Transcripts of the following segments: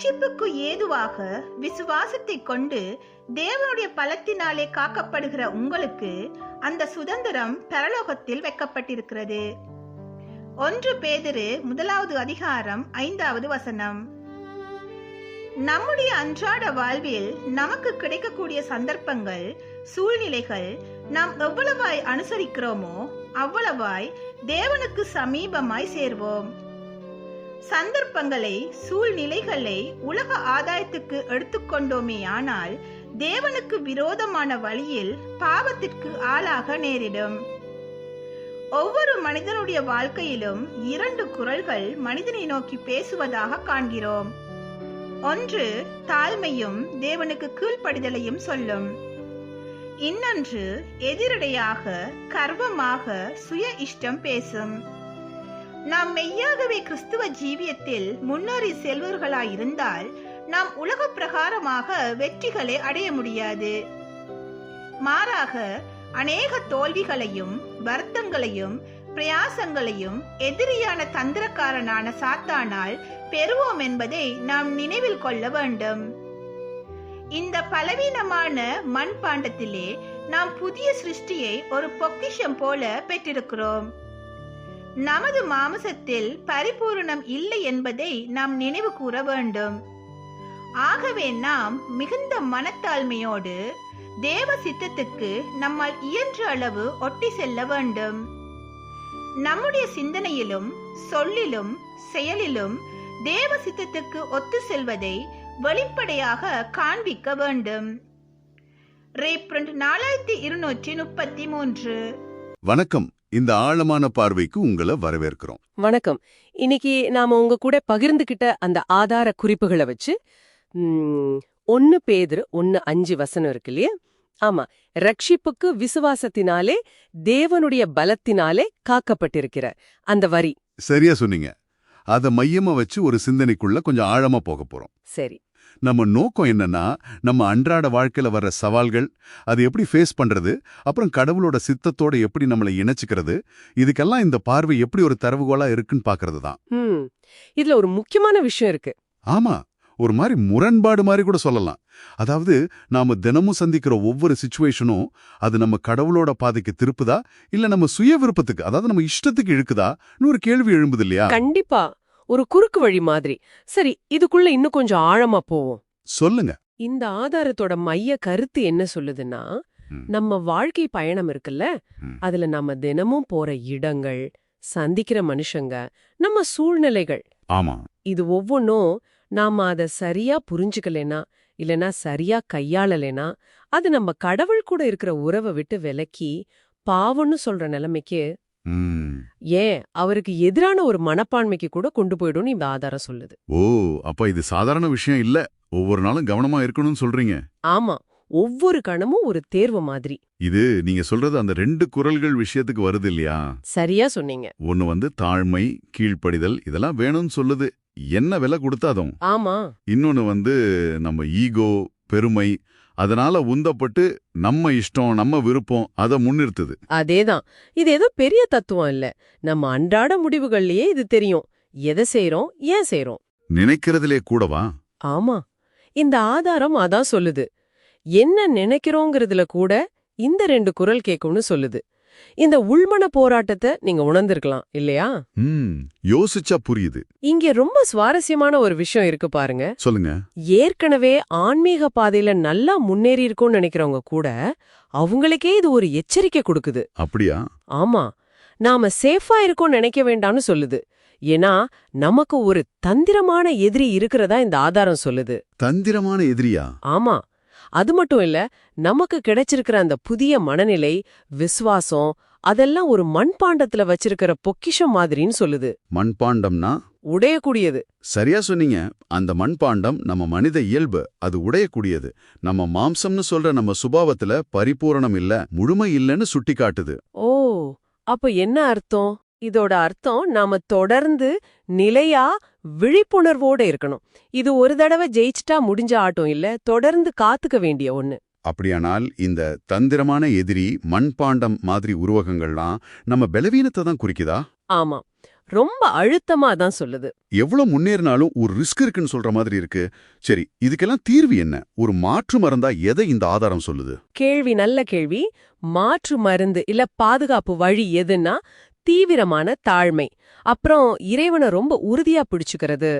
ரட்சிப்புக்கு ஏதுவாக விசுவாசத்தை கொண்டு தேவனுடைய பலத்தினாலே காக்கப்படுகிற உங்களுக்கு அந்த சுதந்திரம் பரலோகத்தில் வைக்கப்பட்டிருக்கிறது. ஒன்று பேதிரு முதலாவது அதிகாரம் ஐந்தாவது வசனம். நம்முடைய அன்றாட வாழ்வில் நமக்கு கிடைக்கக்கூடிய சந்தர்ப்பங்கள் சூழ்நிலைகள் நாம் எவ்வளவாய் அனுசரிக்கிறோமோ அவ்வளவாய் தேவனுக்கு சமீபமாய் சேர்வோம். சந்தர்ப்பங்களை சூழ்நிலைகளை உலக ஆதாயத்துக்கு எடுத்துக்கொண்டோமே ஆனால் தேவனுக்கு விரோதமான வழியில் பாவத்திற்கு ஆளாக நேரிடும். ஒவ்வொரு மனிதனுடைய வாழ்க்கையிலும் இரண்டு குரல்கள் மனிதனை நோக்கி பேசுவதாக காண்கிறோம். ஒன்று தாழ்மையும் தேவனுக்கு கீழ்ப்படிதலையும் சொல்லும். இன்னொன்று எதிரடையாக கர்வமாக சுய இஷ்டம் பேசும். நாம் மெய்யாகவே கிறிஸ்துவ ஜீவியத்தில் முன்னேறி செல்வர்களாயிருந்தால் நாம் உலக பிரகாரமாக வெற்றிகளை அடைய முடியாது. மாறாக அநேக தோல்விகளையும் வருத்தங்களையும் பிரயாசங்களையும் எதிரியான தந்திரக்காரனான சாத்தானால் பெறுவோம் என்பதை நாம் நினைவில் கொள்ள வேண்டும். இந்த பலவீனமான மண் பாண்டத்திலே நாம் புதிய சிருஷ்டியை ஒரு பொக்கிஷம் போல பெற்றிருக்கிறோம். நமது மாமசத்தில் பரிபூரணம் இல்லை என்பதை நாம் நினைவு கூற வேண்டும். ஆகவே நாம் மிகுந்த மனத்தாழ்மையோடு தேவ சித்தத்துக்கு நம்மால் இயன்ற அளவு ஒட்டி செல்ல வேண்டும். நம்முடைய சிந்தனையிலும் சொல்லிலும் செயலிலும் தேவ சித்தத்துக்கு ஒத்து செல்வதை வெளிப்படையாக காண்பிக்க வேண்டும். ரேப்ரண்ட் நாலாயிரத்தி இருநூற்றி முப்பத்தி மூன்று. வணக்கம். இந்த ஆழமான பார்வைக்கு உங்களை வரவேற்கிறோம். வணக்கம். இன்னைக்கு நாம உங்க கூட பகிர்ந்துகிட்ட அந்த ஆதார குறிப்புகளை வச்சு ஒன்னு பேதுரு ஒன்னு அஞ்சு வசனம் இருக்கு இல்லையா? ஆமா. ரட்சிப்புக்கு விசுவாசத்தினாலே தேவனுடைய பலத்தினாலே காக்கப்பட்டிருக்கிற அந்த வரி. சரியா சொன்னீங்க. அத மையமா வச்சு ஒரு சிந்தனைக்குள்ள கொஞ்சம் ஆழமா போக போறோம். சரி. நம்ம நோக்கம் என்னன்னா நம்ம அன்றாட வாழ்க்கையில வர்ற சவால்கள் அது எப்படி ஃபேஸ் பண்றது அப்புறம் கடவுளோட சித்தத்தோட எப்படி நம்மளை இணைச்சுக்கிறது இதுக்கெல்லாம் இந்த பார்வை எப்படி ஒரு தரவுகோலா இருக்குன்னு பாக்குறது தான் இதுல ஒரு முக்கியமான விஷயம் இருக்கு. ஆமா. ஒரு மாதிரி முரண்பாடு மாதிரி கூட சொல்லலாம். அதாவது நாம தினமும் சந்திக்கிற ஒவ்வொரு சுச்சுவேஷனும் அது நம்ம கடவுளோட பாதைக்கு திருப்புதா? இல்ல நம்ம சுய விருப்பத்துக்கு அதாவது நம்ம இஷ்டத்துக்கு இழுக்குதான்னு ஒரு கேள்வி எழும்புது இல்லையா? கண்டிப்பா. ஒரு குறுக்கு வழி மாதிரி சரி இதுக்குள்ள இன்னும் கொஞ்சம் ஆழமா போவோம் சொல்லுங்க இந்த ஆதாரத்தோட மைய கருத்து என்ன சொல்லுதுன்னா. நம்ம வாழ்க்கை பயணம் இருக்குல்ல. அதுல நம்ம தினமும் போற இடங்கள் சந்திக்கிற மனுஷங்க நம்ம சூழ்நிலைகள் ஆமா இது ஒவ்வொன்றும் நாம அத சரியா புரிஞ்சுக்கலைனா இல்லனா சரியா கையாளலைனா அது நம்ம கடவுள் கூட இருக்கிற உறவை விட்டு விலக்கி பாவம்னு சொல்ற நிலைமைக்கு. ஏன்? அவருக்கு எதிரான ஒரு மனப்பான்மைக்கு கூட கொண்டு போயிடும்னு இந்த ஆதாரம் சொல்லுது. ஓ அப்ப இது சாதாரண விஷயம் இல்ல. ஒவ்வொரு நாளும் கவனமா இருக்கணும்னு சொல்றீங்க. ஆமா. ஒவ்வொரு கணமும் ஒரு தேர்வு மாதிரி. இது நீங்க சொல்றது அந்த ரெண்டு குரல்கள் விஷயத்துக்கு வருது இல்லையா? சரியா சொன்னீங்க. ஒன்னு வந்து தாழ்மை கீழ்ப்படிதல் இதெல்லாம் வேணும்னு சொல்லுது. என்ன விலை கொடுத்தாதும் ஆமா. இன்னொன்னு வந்து நம்ம ஈகோ பெருமை அதனால உந்தப்பட்டு நம்ம இஷ்டம் நம்ம விருப்பம் அதை முன்னிறுத்துது. அதேதான். இது ஏதோ பெரிய தத்துவம் இல்ல. நம்ம அன்றாட முடிவுகள்லயே இது தெரியும். எதை செய்றோம் ஏன் செய்றோம்? நினைக்கிறதுலே கூடவா? ஆமா. இந்த ஆதாரம் அதான் சொல்லுது. என்ன நினைக்கிறோங்கிறதுல கூட இந்த ரெண்டு குரல் கேட்கும்னு சொல்லுது. இந்த உள்மன போராட்டத்தை நீங்க உணர்ந்திருக்கலாம் இல்லையா? யோசிச்சா புரியுது. இங்க ரொம்ப சுவாரஸ்யமான ஒரு விஷயம் இருக்கு பாருங்க. சொல்லுங்க. ஏற்கனவே ஆன்மீக பாதையில நல்லா முன்னேறி இருக்கோம்னு நினைக்கிறவங்க கூட அவங்களுக்கே இது ஒரு எச்சரிக்கை கொடுக்குது. அப்படியா? ஆமா. நாம சேஃபா இருக்கோம் நினைக்க வேண்டாம்னு சொல்லுது. ஏன்னா நமக்கு ஒரு தந்திரமான எதிரி இருக்கிறதா இந்த ஆதாரம் சொல்லுது. தந்திரமான எதிரியா? ஆமா. அது மட்டும் இல்ல நமக்கு கிடைச்சிருக்கிற அந்த புதிய மனநிலை விசுவாசம் அதெல்லாம் ஒரு மண்பாண்டத்துல வச்சிருக்கிற பொக்கிஷம் மாதிரின்னு சொல்லுது. மண்பாண்டம்னா? உடையக்கூடியது. சரியா சொன்னீங்க. அந்த மண்பாண்டம் நம்ம மனித இயல்பு அது உடையக்கூடியது. நம்ம மாம்சம்னு சொல்ற நம்ம சுபாவத்துல பரிபூரணம் இல்ல முழுமை இல்லைன்னு சுட்டி காட்டுது ஓ அப்ப என்ன அர்த்தம்? இதோட அர்த்தம் நாம தொடர்ந்து நிலையா விழிப்புணர்வோட இருக்கணும். இது ஒரு தடவை ஜெயிச்சிட்டா முடிஞ்ச ஆட்டம் இல்ல தொடர்ந்து காத்துக்க வேண்டிய ஒண்ணு. அப்படியானால் இந்த தந்திரமான எதிரி மண்பாண்டம் மாதிரி உருவகங்கள்லாம் நம்ம பலவீனத்தை தான் குறிக்குதா? ஆமா. ரொம்ப அழுத்தமா தான் சொல்லுது. எவ்வளவு முன்னேறினாலும் ஒரு ரிஸ்க் இருக்குன்னு சொல்ற மாதிரி இருக்கு. சரி இதுக்கெல்லாம் தீர்வு என்ன? ஒரு மாற்று மருந்தா எதை இந்த ஆதாரம் சொல்லுது? கேள்வி நல்ல கேள்வி. மாற்று மருந்து இல்ல பாதுகாப்பு வழி எதுன்னா தீவிரமான தாழ்மை. அப்புறம் இறைவனை ரொம்ப உறுதியா பிடிச்சுக்கிறது.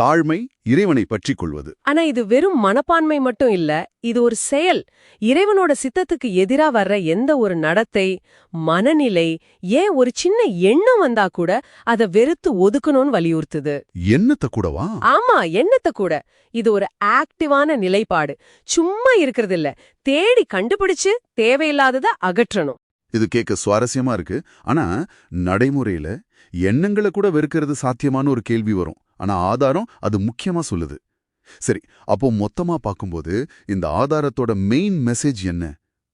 தாழ்மை இறைவனை பற்றிக் கொள்வது. ஆனா இது வெறும் மனப்பான்மை மட்டும் இல்ல இது ஒரு செயல். இறைவனோட சித்தத்துக்கு எதிரா வர்ற எந்த ஒரு நடத்தை மனநிலை ஏன் ஒரு சின்ன எண்ணம் வந்தா கூட அத வெறுத்து ஒதுக்கணும்னு வலியுறுத்துது. என்னத்த கூடவா? ஆமா எண்ணத்தை கூட. இது ஒரு ஆக்டிவான நிலைப்பாடு. சும்மா இருக்கிறது இல்ல தேடி கண்டுபிடிச்சு தேவையில்லாதத அகற்றணும். இது கேட்க சுவாரஸ்யமா இருக்கு. ஆனா நடைமுறையில எண்ணங்களை கூட வெறுக்கிறது சாத்தியமான ஒரு கேள்வி வரும். ஆனா ஆதாரம் அது முக்கியமா சொல்லுது. சரி அப்போ மொத்தமா பார்க்கும்போது இந்த ஆதாரத்தோட மெயின் மெசேஜ் என்ன?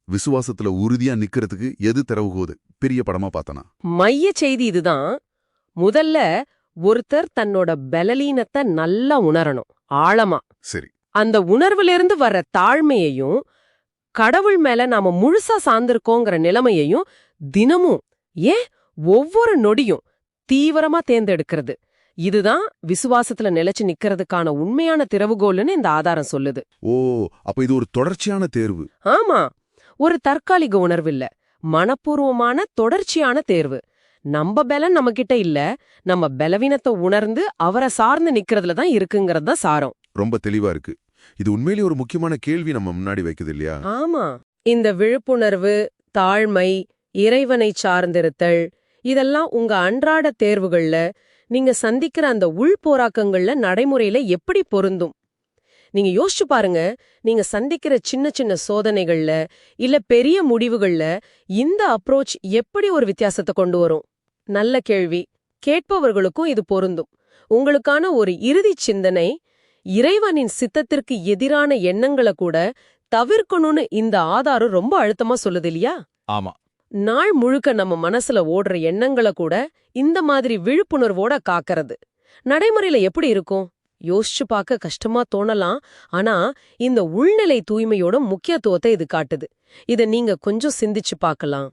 விசுவாசத்துல உறுதியா நிக்கிறதுக்கு எது திறவுகோது? பெரிய படமா பார்த்தனா? மைய செய்தி இதுதான். முதல்ல ஒருத்தர் தன்னோட பலலீனத்தை நல்லா உணரணும் ஆழமா. சரி. அந்த உணர்விலிருந்து வர்ற தாழ்மையையும் கடவுள் மேல நாம முழுசா சார்ந்திருக்கோங்கிற நிலைமையையும் தினமும் ஏன்? ஒவ்வொரு நொடியும் தீவிரமா தேர்ந்தெடுக்கிறது. இதுதான் விசுவாசத்துல நிலைச்சு நிக்கிறதுக்கான உண்மையான திறவுகோல்னு இந்த ஆதாரம் சொல்லுது. ஓ அப்ப இது ஒரு தொடர்ச்சியான தேர்வு. ஆமா ஒரு தற்காலிக உணர்வு இல்ல மனப்பூர்வமான தொடர்ச்சியான தேர்வு. நம்ம பலன் நம்ம கிட்ட இல்ல நம்ம பலவீனத்தை உணர்ந்து அவரை சார்ந்து நிக்கிறதுல தான் இருக்குங்கிறது தான் சாரம். ரொம்ப தெளிவா இருக்கு. இது உண்மையிலேயே ஒரு முக்கியமான கேள்வி நம்ம முன்னாடி வைக்குது இல்லையா ஆமா. இந்த விழிப்புணர்வு தாழ்மை இறைவனை சார்ந்திருத்தல் இதெல்லாம் உங்க அன்றாட தேர்வுகள்ல நீங்க சந்திக்கிற அந்த உள் போராக்கங்கள்ல நடைமுறையில எப்படி பொருந்தும்? நீங்க யோசிச்சு பாருங்க நீங்க சந்திக்கிற சின்ன சின்ன சோதனைகள்ல இல்ல பெரிய முடிவுகள்ல இந்த அப்ரோச் எப்படி ஒரு வித்தியாசத்தை கொண்டு வரும்? நல்ல கேள்வி. கேட்பவர்களுக்கும் இது பொருந்தும். உங்களுக்கான ஒரு இறுதிச் சிந்தனை இறைவனின் சித்தத்திற்கு எதிரான எண்ணங்களை கூட தவிர்க்கணும்னு இந்த ஆதாரம் ரொம்ப அழுத்தமா சொல்லுது இல்லையா? ஆமா. நாள் முழுக்க நம்ம மனசுல ஓடுற எண்ணங்களை கூட இந்த மாதிரி விழிப்புணர்வோட காக்கறது. நடைமுறையில எப்படி இருக்கும்? யோசிச்சு பார்க்க கஷ்டமா தோணலாம் ஆனா இந்த உள்நிலை தூய்மையோட முக்கியத்துவத்தை இது காட்டுது. இத நீங்க கொஞ்சம் சிந்திச்சு பார்க்கலாம்.